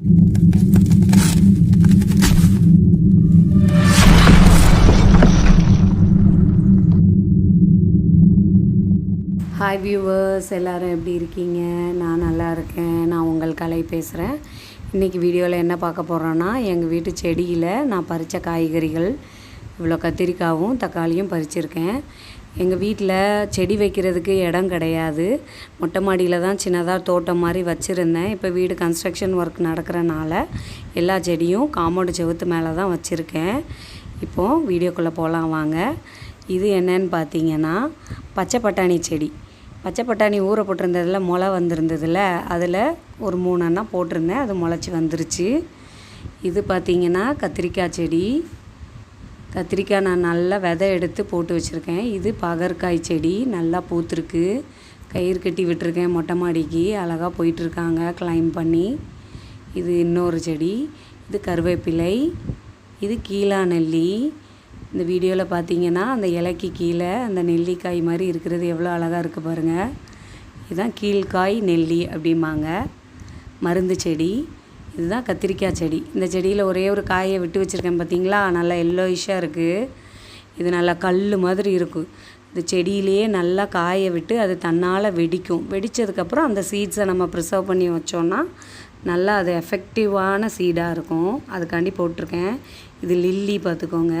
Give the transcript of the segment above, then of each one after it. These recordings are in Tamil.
ஹாய் வியூவர்ஸ் எல்லோரும் எப்படி இருக்கீங்க? நான் நல்லா இருக்கேன். நான் உங்கள் கலை பேசுகிறேன் இன்றைக்கி வீடியோவில் என்ன பார்க்க போகிறோன்னா எங்கள் வீட்டு செடியில் நான் பறித்த காய்கறிகள் இவ்வளோ கத்திரிக்காவும் தக்காளியும் பறிச்சிருக்கேன். எங்கள் வீட்டில் செடி வைக்கிறதுக்கு இடம் கிடையாது. மொட்டை மாடியில் தான் சின்னதாக தோட்டம் மாதிரி வச்சுருந்தேன். இப்போ வீடு கன்ஸ்ட்ரக்ஷன் ஒர்க் நடக்கிறனால எல்லா செடியும் காம்பவுண்டு செவுத்து மேலே தான் வச்சுருக்கேன். இப்போது வீடியோக்குள்ளே போகலாம் வாங்க. இது என்னன்னு பார்த்தீங்கன்னா பச்சை பட்டாணி செடி. பச்சை பட்டாணி ஊற போட்டிருந்ததுல முளை வந்திருந்ததுல அதில் ஒரு மூணு அண்ணா போட்டிருந்தேன். அது முளைச்சி வந்துருச்சு. இது பார்த்தீங்கன்னா கத்திரிக்காய் செடி. கத்திரிக்காய் நான் நல்லா விதை எடுத்து போட்டு வச்சுருக்கேன். இது பகற்காய் செடி நல்லா பூத்துருக்கு. கயிறு கட்டி விட்டுருக்கேன் மொட்டை மாடிக்கு. அழகாக போயிட்டுருக்காங்க கிளைம் பண்ணி. இது இன்னொரு செடி. இது கருவேப்பிலை. இது கீழா நெல்லி. இந்த வீடியோவில் பார்த்தீங்கன்னா அந்த இலைக்கு கீழே அந்த நெல்லிக்காய் மாதிரி இருக்கிறது எவ்வளோ அழகாக இருக்குது பாருங்கள் இதுதான் கீழ்காய் நெல்லி அப்படிம்பாங்க. மருந்து செடி. இதுதான் கத்திரிக்காய் செடி. இந்த செடியில் ஒரே ஒரு காயை விட்டு வச்சுருக்கேன் பார்த்தீங்களா நல்லா எல்லோயிஷாக இருக்குது இது நல்லா கல் மாதிரி இருக்கும். இந்த செடியிலேயே நல்லா காய விட்டு அது தன்னால் வெடிக்கும். வெடித்ததுக்கப்புறம் அந்த சீட்ஸை நம்ம ப்ரிசர்வ் பண்ணி வச்சோன்னா நல்லா அது எஃபெக்டிவான சீடாக இருக்கும். அதுக்காண்டி போட்டிருக்கேன். இது லில்லி பார்த்துக்கோங்க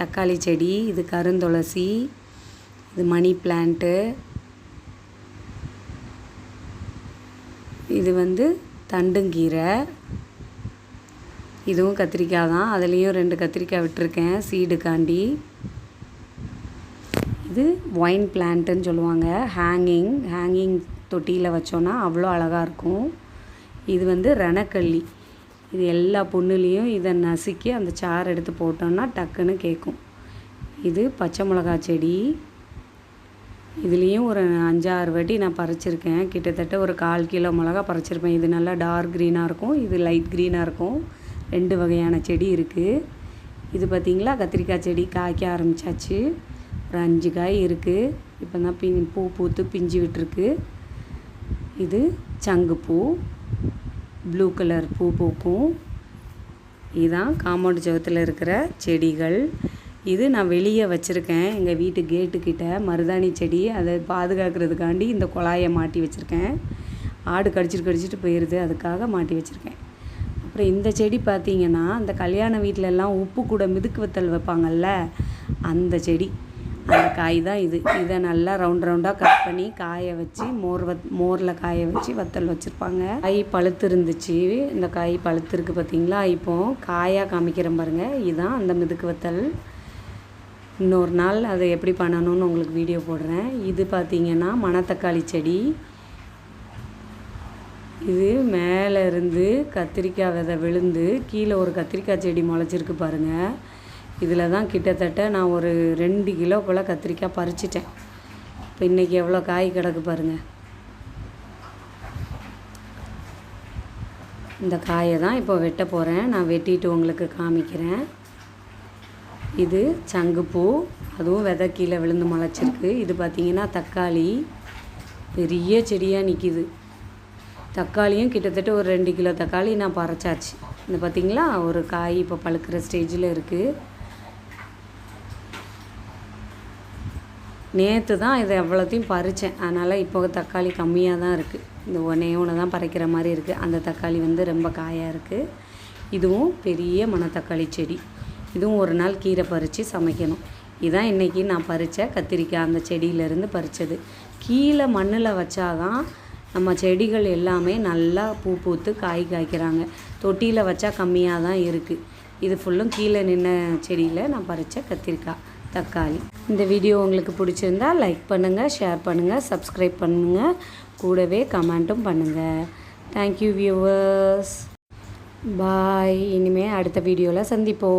தக்காளி செடி இது கருந்துளசி இது மணி பிளான்ட்டு இது வந்து தண்டுங்கீரை. இதுவும் கத்திரிக்காய் தான். அதுலேயும் ரெண்டு கத்திரிக்காய் விட்டுருக்கேன் சீடுக்காண்டி. இது ஒயின் பிளான்ட்டுன்னு சொல்லுவாங்க. ஹேங்கிங் ஹேங்கிங் தொட்டியில் வச்சோன்னா அவ்வளோ அழகாக இருக்கும். இது வந்து ரணக்கள்ளி. இது எல்லா பொண்ணுலேயும் இதை நசுக்கி அந்த சாறு எடுத்து போட்டோன்னா டக்குன்னு கேட்கும் இது பச்சை மிளகா செடி. இதுலேயும் ஒரு அஞ்சாறு வாட்டி நான் பறிச்சிருக்கேன். கிட்டத்தட்ட ஒரு கால் கிலோ மிளகா பறிச்சிருப்பேன். இது நல்லா டார்க் க்ரீனாக இருக்கும். இது லைட் க்ரீனாக இருக்கும். ரெண்டு வகையான செடி இருக்குது இது பார்த்திங்களா கத்திரிக்காய் செடி காய்க்க ஆரம்பித்தாச்சு ஒரு அஞ்சு காய் இருக்குது இப்போ தான் பி பூ பூத்து பிஞ்சு விட்டுருக்கு. இது சங்குப்பூ ப்ளூ கலர் பூ பூக்கும். இதுதான் காம்பவுண்ட் சுவத்தில் இருக்கிற செடிகள். இது நான் வெளியே வச்சுருக்கேன். எங்கள் வீட்டு கேட்டுக்கிட்ட மருதாணி செடி அதை பாதுகாக்கிறதுக்காண்டி இந்த குழாயை மாட்டி வச்சுருக்கேன். ஆடு கடிச்சிட்டு கடிச்சிட்டு போயிடுது அதுக்காக மாட்டி வச்சுருக்கேன். அப்புறம் இந்த செடி பார்த்தீங்கன்னா அந்த கல்யாண வீட்டில எல்லாம் உப்பு கூட மிதுக்கு வத்தல் வைப்பாங்கல்ல அந்த செடி. அந்த காய் தான் இது. இதை நல்லா ரவுண்ட் ரவுண்டாக கட் பண்ணி காய வச்சு மோர் வத் மோரில் காய வச்சு வத்தல் வச்சுருப்பாங்க. காய் பழுத்து இருந்துச்சு இந்த காய் பழுத்து இருக்குது பார்த்தீங்களா இப்போது காயாக காமிக்கிறேன் பாருங்கள் இதுதான் அந்த மிதுக்கு வத்தல். இன்னொரு நாள் அதை எப்படி பண்ணணும்னு உங்களுக்கு வீடியோ போடுறேன். இது பார்த்தீங்கன்னா மணத்தக்காளி செடி. இது மேலே இருந்து கத்திரிக்காய் விதை விழுந்து கீழே ஒரு கத்திரிக்காய் செடி முளைச்சிருக்கு பாருங்கள் இதில் தான் கிட்டத்தட்ட நான் ஒரு ரெண்டு கிலோ போல் கத்திரிக்காய் பறிச்சிட்டேன். இப்போ இன்றைக்கி எவ்வளோ காய் கிடக்கு பாருங்கள் இந்த காயை தான் இப்போ வெட்ட போகிறேன் நான் வெட்டிட்டு உங்களுக்கு காமிக்கிறேன். இது சங்குப்பூ அதுவும் விதை கீழே விழுந்து முளைச்சிருக்கு. இது பார்த்திங்கன்னா தக்காளி. பெரிய செடியாக நிற்கிது தக்காளியும் கிட்டத்தட்ட ஒரு ரெண்டு கிலோ தக்காளி நான் பறிச்சாச்சு. இந்த பார்த்திங்களா? ஒரு காய் இப்போ பழுக்கிற ஸ்டேஜில் இருக்குது நேற்று தான் இதை எவ்வளோத்தையும் பறித்தேன். அதனால் இப்போ தக்காளி கம்மியாக தான் இருக்குது இந்த ஒன்றே ஒன்று தான் பறிக்கிற மாதிரி இருக்குது அந்த தக்காளி வந்து ரொம்ப காயாக இருக்குது இதுவும் பெரிய மணத்தக்காளி செடி. இதுவும் ஒரு நாள் கீரை பறித்து சமைக்கணும். இதான் இன்றைக்கி நான் பறித்த கத்திரிக்காய் அந்த செடியிலேருந்து பறித்தது கீழே மண்ணில் வச்சாதான் நம்ம செடிகள் எல்லாமே நல்லா பூ பூத்து காய் காய்க்கிறாங்க. தொட்டியில் வச்சா கம்மியாக தான் இருக்குது இது ஃபுல்லும் கீழே நின்ன செடியில் நான் பறித்த கத்திரிக்காய் தக்காளி. இந்த வீடியோ உங்களுக்கு பிடிச்சிருந்தா லைக் பண்ணுங்கள் ஷேர் பண்ணுங்கள் சப்ஸ்கிரைப் பண்ணுங்கள் கூடவே கமெண்ட்டும் பண்ணுங்கள் தேங்க்யூ வியூவர்ஸ் பாய் இனிமேல் அடுத்த வீடியோவில் சந்திப்போம்.